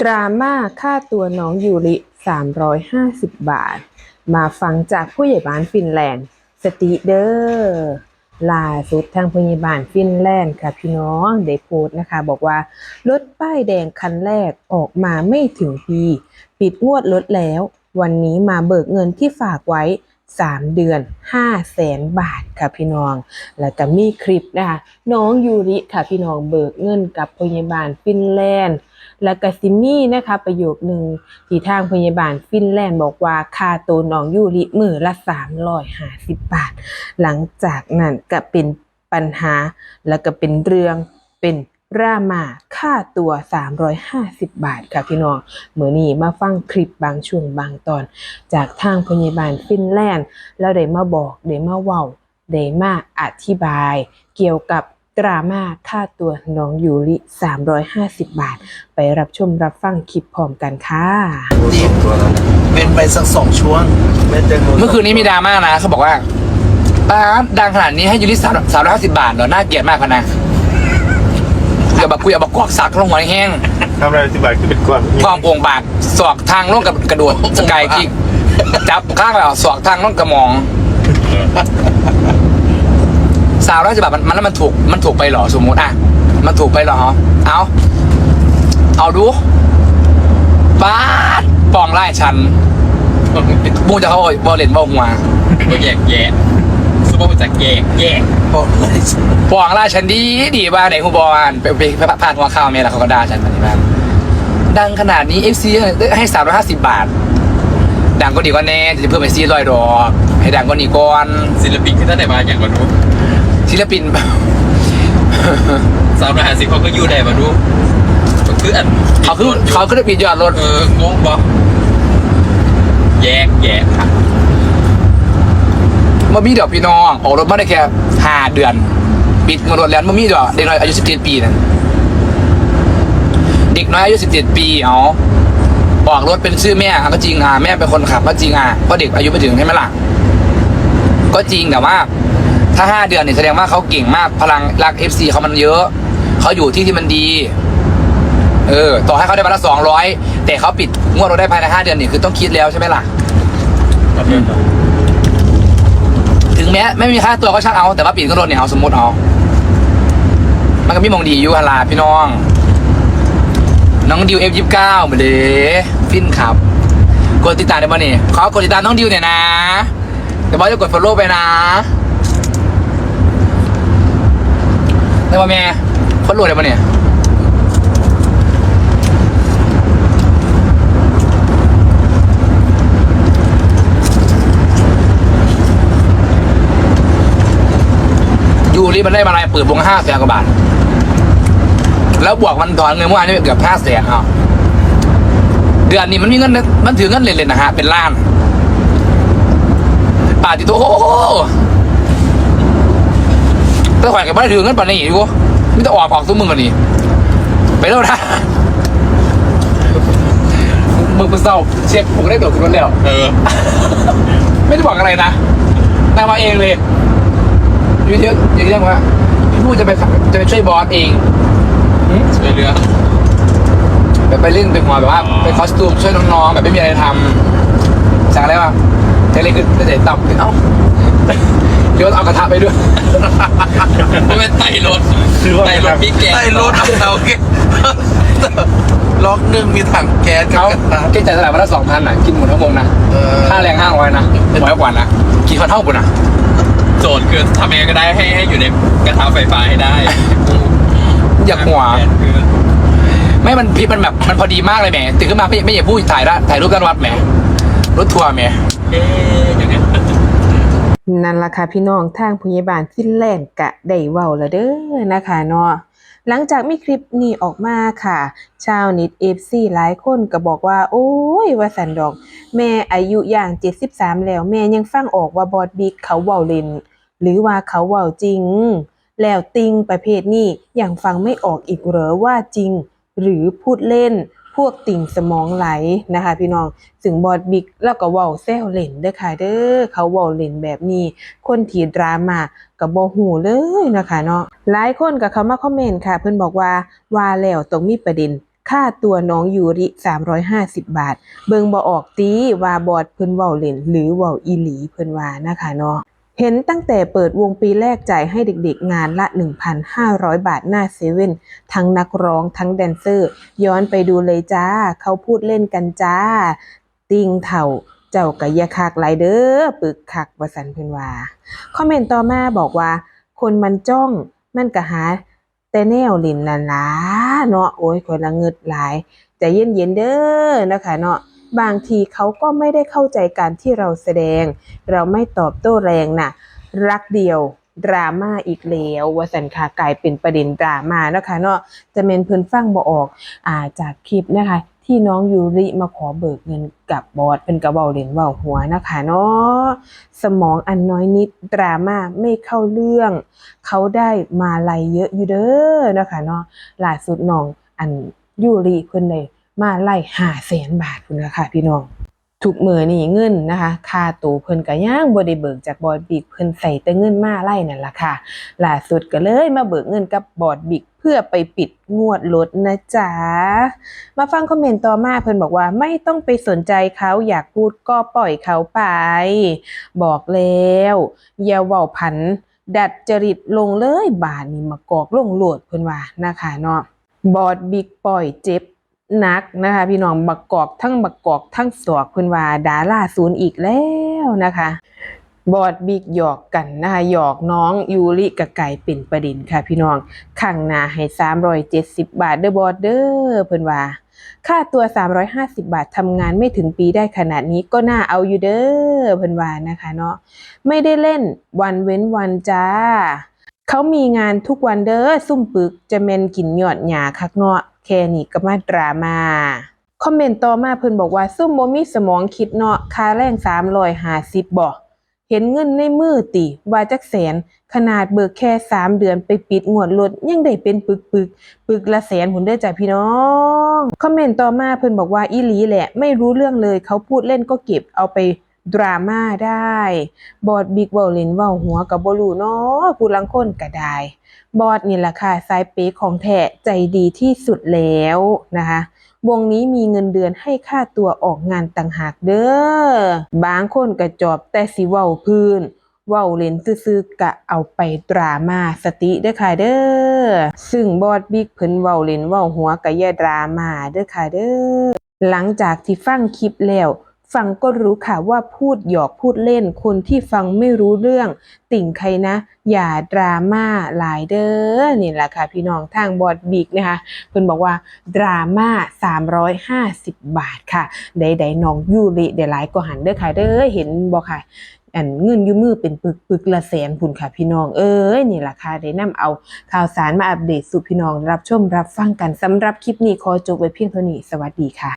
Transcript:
ดราม่าค่าตัวน้องยูริ 350 บาท มาฟังจากผู้ใหญ่บ้านฟินแลนด์ สติเดอร์ล่าสุดทางผู้ใหญ่บ้านฟินแลนด์ค่ะพี่น้องได้โพสต์นะคะ บอกว่า รถป้ายแดงคันแรกออกมาไม่ถึงปี ปิดงวดรถแล้ว วันนี้มาเบิกเงินที่ฝากไว้ 3 เดือน5แสนบาทค่ะพี่น้อง แล้วก็มีคลิปนะคะน้องยูริค่ะพี่น้องเบิกเงินกับพยาบาลฟินแลนด์ แล้วก็ซิมี่นะคะประโยคหนึ่งที่ทางพยาบาลฟินแลนด์บอกว่าค่าตัวน้องยูริมือละ350บาท หลังจากนั้นก็เป็นปัญหา แล้วก็เป็นเรื่องเป็นรามาค่าตัว 350 บาทค่ะพี่น้องเมื่อนี้มาฟังคลิปบางช่วงบางตอน จากทางพยาบาลฟินแลนด์ แล้วได้มาบอกได้มาเว้าได้มาอธิบาย เกี่ยวกับ ดราม่าค่าตัวน้องยูริ 350 บาท ไปรับชมรับฟังคลิปพร้อมกันค่ะดีเป็นไปสักสองช่วงเมื่อคืนนี้มีดราม่านะเขาบอกว่าป้าบดังขนาดนี้ให้ยูริสามสามร้อยห้าสิบบาทเหรอน่าเกลียดมากพะนะเดี๋ยวบักคุยเอาบักกอกสักลงหัวแห้งทำอะไรอธิบายขึ้นเป็นก้อนความโป่งปากสอกทางลงกับกระโดดสกายคิกจับข้างแล้วสอกทางลงกระหมอง สามร้อยสิบบาทมันมันแล้วมันถูกมันถูกไปเหรอสมมุติอะมันถูกไปเหรอเอาเอาดูป้าดปองไล่ฉันบูจะเขาบอลเลนบอลหัวก็แยกแยะสมมติจากแยกแยกบอกเลยปองล่าฉันดีดีบ้านไหนคูบอลไปไปไปพาดหัวข้าวเมียแล้วเขาก็ด่าฉันมาที่บ้านดังขนาดนี้ FC ให้สามร้อยห้าสิบบาทดังก็ดีกว่าแน่จะเพิ่มไปซีร้อยดอกให้ดังก็นีก่อนศิลปินที่ท่านไหนมาอย่างมาดู ศิลปิน สามร้อยห้าสิบเขาก็อยู่ได้มาดูก็คืออันเขาคือเขาคือปิดยอดรถเอองงปะแยกแยกค่ะมามีดอกพี่น้องออกรถมาได้แค่ห้าเดือน ปิดเงินรถแล้วมามีดอกเด็กน้อยอายุสิบเจ็ดปีนั่นเด็กน้อยอายุสิบเจ็ดปีเอาออกรถเป็นชื่อแม่อะก็จริงอะแม่เป็นคนขับก็จริงอะเพราะเด็กอายุไม่ถึงใช่ไหมล่ะก็จริงแต่ว่า ถ้าห้าเดือนเนี่ยแสดงว่าเขาเก่งมากพลังรักเอฟซีเขามันเยอะเขาอยู่ที่ที่มันดี เออ ต่อให้เขาได้วันละสองร้อยแต่เขาปิดงวดเราได้ภายในห้าเดือนนี่คือต้องคิดแล้วใช่ไหมล่ะถึงแม้ไม่มีค่าตัวก็ช่างเอา แต่ว่าปิดก็โดนเนี่ยเอาสมมติเอามันก็มีมองดีอยู่ฮาลาพี่น้อง น้องดิวเอฟยี่สิบเก้ามาเลยฟินครับกดติดตามได้ป่ะนี่ขอกดติดตามน้องดิวเนี่อยนะเดี๋ยวบอสจะกด follow ไปนะ ได้ป่ะแม่ follow ได้ป่ะเนี่ยยูริมันได้มาอะไรเปิดวงห้าแสนกว่าบาท แล้วบวกมันถอนเงินเมื่อวานนี่เกือบห้าแสนเอาเดือนนี้มันมีเงินมันถือเงินเล่นๆนะฮะเป็นล้านป่าติโต้ แต่ข่อยกับไม่ได้ถือเงินป่านนี้อยู่มิจะออกออกซุ้มมึงก่อนนี่ไปแล้วนะมึงเป็นเศร้าเช็คผมได้ตัวขึ้นรถแล้ว เออ ไม่ได้บอกอะไรนะนางมาเองเลยอยู่เยอะอย่างเรื่องว่าพี่พูดจะไปขับจะไปช่วยบอสเองหึช่วยเหลือไปไปเล่นเป็นหัวแบบว่าอ๋อเป็นคอสตูมช่วยน้องๆแบบไม่มีอะไรทำสั่งอะไรวะเทเล็กคือเด็ดต่ำเอ้าเดี๋ยวเอากระทะไปด้วยไม่เป็นไต่รถไต่รถพี่แกใต้รถเอาโอเคล็อกหนึ่งมีถังแก๊สกับเขากระทะเก่งใจตลาดวันละสองพันน่ะกินหมดทั้งวงนะเออค่าแรงห้าร้อยนะร้อยกว่านะกินคนเท่ากูนะโจทย์คือทำยังไงก็ได้ให้ให้อยู่ในกระทะไฟฟ้าให้ได้ อยากหัวคือไม่มันพี่มันแบบมันพอดีมากเลยแหมตื่นขึ้นมาไม่ไม่อยากพูดถ่ายได้ถ่ายรูปด้านวัดแหมรถทัวร์แหมเอ๊ะอย่างเงี้ย นั่นล่ะค่ะพี่น้องทางพยาบาลฟินแลนด์กะได้เว้าแล้วเด้อนะคะเนาะหลังจากมีคลิปนี้ออกมาค่ะ ชาวนิด FC หลายคนก็บอกว่า โอ้ย ว่าสันดอก แม่อายุอย่าง 73 แล้ว แม่ยังฟังออกว่าบอดบิ๊กเขาเว้าเล่น หรือว่าเขาเว้าจริง แล้วติงประเภทนี้ยังฟังไม่ออกอีกเหรอว่าจริง หรือพูดเล่น วกติ่งสมองไหลนะคะ พี่น้องซึ่งบอดบิ๊กแล้วก็ว้าแซวเล่นเด้อค่ะเด้อเขาว้าเล่นแบบนี้ คนที่ดราม่าก็บ่ฮู้เลยนะคะเนาะหลายคนก็เขามาคอมเมนต์ค่ะ เพิ่อนบอกว่าว่าแล้วต้องมีประเด็นค่าตัวน้องยูริ 350 บาท เบิงบ่ออกตีว่าบอดเพิ่นเว้าเล่น หรือเว้าอีหลีเพิ่นว่านะคะเนาะ เห็นตั้งแต่เปิดวงปีแรกจ่ายให้เด็กๆงานละ 1,500 บาทหน้าเซเว่นทั้งนักร้องทั้งแดนเซอร์ ย้อนไปดูเลยจ้า เขาพูดเล่นกันจ้า ติงเถ่าเจ้ากะยาคักหลายเด้อปึกคักวสันเพิ่นว่าคอมเมนต์ต่อมาบอกว่า คนมันจ้องมันก็หา แต่แนวลินนันล่ะเนาะโอ้ยคนละเงิดหลายใจเย็นๆเด้อนะคะเนาะ บางทีเขาก็ไม่ได้เข้าใจการที่เราแสดง เราไม่ตอบโต้แรงน่ะรักเดียวดราม่าอีกแล้ววสันคากลายเป็นประเด็นดราม่านะคะเนาะจะเมนเพิ่นฟังบ่ออกอ่าจากคลิปนะคะ ที่น้องยูริมาขอเบิกเงินกับบอสเป็นกระเบาเหรียญเบาหัวนะคะเนาะสมองอันน้อยนิดดราม่าไม่เข้าเรื่อง เขาได้มาลัยเยอะอยู่เด้อนะคะเนาะล่าสุดน้องอันยูริเพิ่นได้ มาไล่ห้าแสนบาทพุ่นนะคะพี่น้องทุกมือนี่เงินนะคะค่าตัวเพิ่นก็ย่างบ่ได้เบิกจากบอดบิกเพิ่นใส่แต่เงินมาไล่นั่นล่ะค่ะล่าสุดก็เลยมาเบิกเงินกับบอดบิกเพื่อไปปิดงวดรถนะจ๊ะ มาฟังคอมเมนต์ต่อมาเพิ่นบอกว่าไม่ต้องไปสนใจเขาอยากพูดก็ปล่อยเขาไป บอกแล้วอย่าเว้าพัน ดัดจริตลงเลยบาดนี้มากอกลงโหลดเพิ่นว่านะคะเนาะบอดบิ๊กปล่อยเจ็บ นักนะคะ พี่น้องบักกอกทั้งบักกอกทั้งศอกเพิ่นว่าดาราศูนย์อีกแล้วนะคะ บอดบิกหยอกกันนะคะหยอกน้องยูริกะไก่เป็นประเด็นค่ะ พี่น้องข้างหน้าให้370 บาทเด้อบอดเด้อเพิ่นว่าค่าตัว 350 บาททำงานไม่ถึงปีได้ขนาดนี้ก็น่าเอาอยู่เด้อเพิ่นว่านะคะเนาะไม่ได้เล่นวันเว้นวันจ้า เขามีงานทุกวันเด้อซุ่มปึกจะเมนกินหยอดหยาคักเนาะ แค่นี้ก็มาดราม่าคอมเมนต์ต่อมาเพิ่นบอกว่าซุ่มบ่มีสมองคิดเนาะค่าแรง350บ่เห็นเงินในมือติว่าจักแสน ขนาดเบิกแค่3เดือนไปปิดงวดรถยังได้เป็นปึกปึกปึกละแสนพุ่นเด้อจ้ะพี่น้อง คอมเมนต์ต่อมาเพิ่นบอกว่าอีหลีแหละ ไม่รู้เรื่องเลยเขาพูดเล่นก็เก็บเอาไป ดราม่าได้ บอดบิ๊กเวล่นเว้าหัวกับบ่รู้เนาะผู้ลังคนก็ได้ บอดนี่แหละค่ะสายเป๊กของแท้ใจดีที่สุดแล้วนะคะวงนี้มีเงินเดือนให้ค่าตัวออกงานต่างหากเด้อบางคนก็จอบแต่สิเว้าพื้นเว้าเล่นซื่อๆกะเอาไปดราม่าสติเด้อค่ะเด้อซึ่งบอดบิ๊กเพิ่นเว้าเล่นเว้าหัวกะอย่ดราม่าเด้อค่ะเด้อหลังจากที่ฟังคลิปแล้ว ฟังก็รู้ค่ะว่าพูดหยอกพูดเล่น คนที่ฟังไม่รู้เรื่อง ติ่งใครนะ อย่าดราม่าหลายเด้อนี่แหละค่ะ พี่น้องทางบอดบิ๊กนะคะเพิ่นบอกว่าดราม่า350 บาทค่ะใดๆน้องยูริได้หลายก็หันเด้อค่ะเด้อเห็นบ่ค่ะอันเงินยู่มือเป็นปึกปึกละแสนพุ่นค่ะพี่น้องเอ้ยนี่ล่ะค่ะได้นำเอาข่าวสารมาอัปเดตสู่พี่น้องรับชมรับฟังกันสำหรับคลิปนี้ขอจบไว้เพียงเท่านี้สวัสดีค่ะ